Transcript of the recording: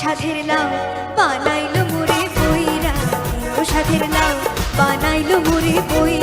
সাধের লাউ বানাইলো মুড়ি বইরা। ও সাধের লাউ বানাইলো মুড়ি বই